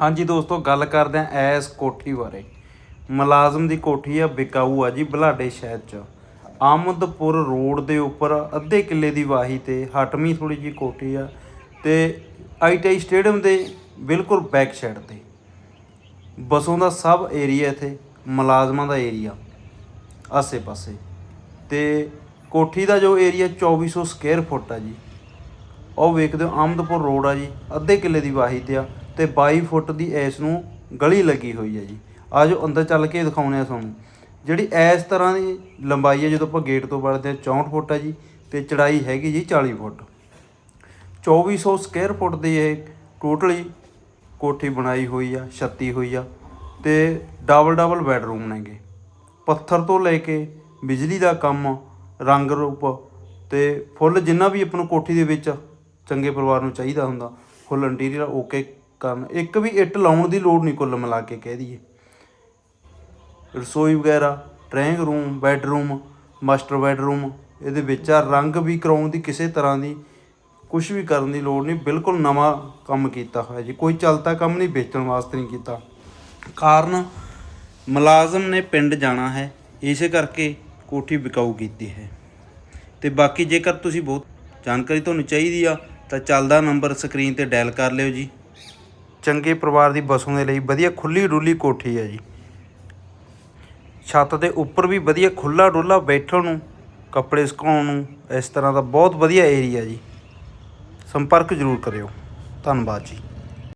ਹਾਂਜੀ ਦੋਸਤੋ, ਗੱਲ ਕਰਦੇ ਆਂ ਐਸ ਕੋਠੀ ਬਾਰੇ। ਮੁਲਾਜ਼ਮ ਦੀ ਕੋਠੀ ਆ, ਬਿਕਾਊ ਆ ਜੀ, ਬਲਾਡੇ ਸ਼ਹਿਰ ਚ। ਆਮਦਪੁਰ ਰੋਡ ਦੇ ਉੱਪਰ, ਅੱਧੇ ਕਿੱਲੇ ਦੀ ਵਾਹੀ ਤੇ ਹਟਮੀ ਥੋੜੀ ਜੀ ਕੋਠੀ ਆ ਤੇ ਆਈਟੀਆਈ ਸਟੇਡੀਅਮ ਦੇ ਬਿਲਕੁਲ ਬੈਕ ਸਾਈਡ ਤੇ। ਬਸੋਂ ਦਾ ਸਭ ਏਰੀਆ ਇੱਥੇ, ਮੁਲਾਜ਼ਮਾਂ ਦਾ ਏਰੀਆ ਆਸੇ ਪਾਸੇ ਤੇ ਕੋਠੀ ਦਾ ਜੋ ਏਰੀਆ 2400 ਸਕੁਅਰ ਫੁੱਟ ਆ ਜੀ। ਉਹ ਵੇਖਦੇ ਹੋ ਆਮਦਪੁਰ ਰੋਡ ਆ ਜੀ, ਅੱਧੇ ਕਿੱਲੇ ਦੀ ਵਾਹੀ ਤੇ ਆ। ਤੇ 22 ਫੁੱਟ ਦੀ ਐਸ ਨੂੰ ਗਲੀ ਲੱਗੀ ਹੋਈ ਹੈ ਜੀ। ਆਜੋ ਅੰਦਰ ਚੱਲ ਕੇ ਦਿਖਾਉਣੇ ਆ ਤੁਹਾਨੂੰ। ਜਿਹੜੀ ਐਸ ਤਰ੍ਹਾਂ ਦੀ ਲੰਬਾਈ ਹੈ, ਜਦੋਂ ਆਪਾਂ ਗੇਟ ਤੋਂ ਵੜਦੇ ਆ 64 ਫੁੱਟ ਹੈ ਜੀ ਤੇ ਚੜਾਈ ਹੈਗੀ ਜੀ 40 ਫੁੱਟ। 2400 ਸਕੁਅਰ ਫੁੱਟ ਦੀ ਇਹ ਟੋਟਲੀ ਕੋਠੀ ਬਣਾਈ ਹੋਈ ਆ, ਛੱਤੀ ਹੋਈ ਆ ਤੇ ਡਬਲ ਡਬਲ ਬੈਡਰੂਮ ਨੇਗੇ ਪੱਥਰ ਤੋਂ ਲੈ ਕੇ ਬਿਜਲੀ ਦਾ ਕੰਮ, ਰੰਗ ਰੂਪ ਤੇ ਫੁੱਲ ਜਿੰਨਾ ਵੀ ਆਪਾਂ ਨੂੰ ਕੋਠੀ ਦੇ ਵਿੱਚ ਚੰਗੇ ਪਰਿਵਾਰ ਨੂੰ ਚਾਹੀਦਾ ਹੁੰਦਾ, ਫੁੱਲ ਇੰਟੀਰੀਅਰ ਓਕੇ ਕਰਨ। ਇੱਕ ਵੀ ਇੱਟ ਲਾਉਣ ਦੀ ਲੋੜ ਨਹੀਂ ਕੁੱਲ ਮਿਲਾ ਕੇ ਕਹਿ ਦਈਏ। ਰਸੋਈ ਵਗੈਰਾ, drawing room, bedroom, master bedroom, ਇਹਦੇ ਵਿੱਚ ਆ ਰੰਗ ਵੀ ਕਰਾਉਣ ਦੀ ਕਿਸੇ ਤਰ੍ਹਾਂ ਦੀ ਕੁਝ ਵੀ ਕਰਨ ਦੀ ਲੋੜ ਨਹੀਂ। ਬਿਲਕੁਲ ਨਵਾਂ ਕੰਮ ਕੀਤਾ ਹੋਇਆ ਜੀ। ਕੋਈ ਚਲਤਾ ਕੰਮ ਨਹੀਂ, ਵੇਚਣ ਵਾਸਤੇ ਨਹੀਂ ਕੀਤਾ। ਕਾਰਨ ਮੁਲਾਜ਼ਮ ਨੇ ਪਿੰਡ ਜਾਣਾ ਹੈ। ਇਸੇ ਕਰਕੇ ਕੋਠੀ ਵਿਕਾਊ ਕੀਤੀ ਹੈ। ਤੇ ਬਾਕੀ ਜੇਕਰ ਤੁਸੀਂ ਬਹੁਤ ਜਾਣਕਾਰੀ ਤੁਹਾਨੂੰ ਚਾਹੀਦੀ ਆ, ਤਾਂ ਚੱਲਦਾ ਨੰਬਰ ਸਕਰੀਨ ਤੇ ਡਾਇਲ ਕਰ ਲਿਓ ਜੀ। ਚੰਗੇ ਪਰਿਵਾਰ ਦੀ ਬਸੋਂ ਦੇ ਲਈ ਵਧੀਆ ਖੁੱਲੀ ਡੁੱਲੀ ਕੋਠੀ ਹੈ ਜੀ। ਛੱਤ ਦੇ ਉੱਪਰ ਵੀ ਵਧੀਆ ਖੁੱਲਾ ਡੁੱਲਾ ਬੈਠਣ ਨੂੰ, ਕੱਪੜੇ ਸੁਕਾਉਣ ਨੂੰ, ਇਸ ਤਰ੍ਹਾਂ ਦਾ ਬਹੁਤ ਵਧੀਆ ਏਰੀਆ ਜੀ। ਸੰਪਰਕ ਜ਼ਰੂਰ ਕਰਿਓ। ਧੰਨਵਾਦ ਜੀ।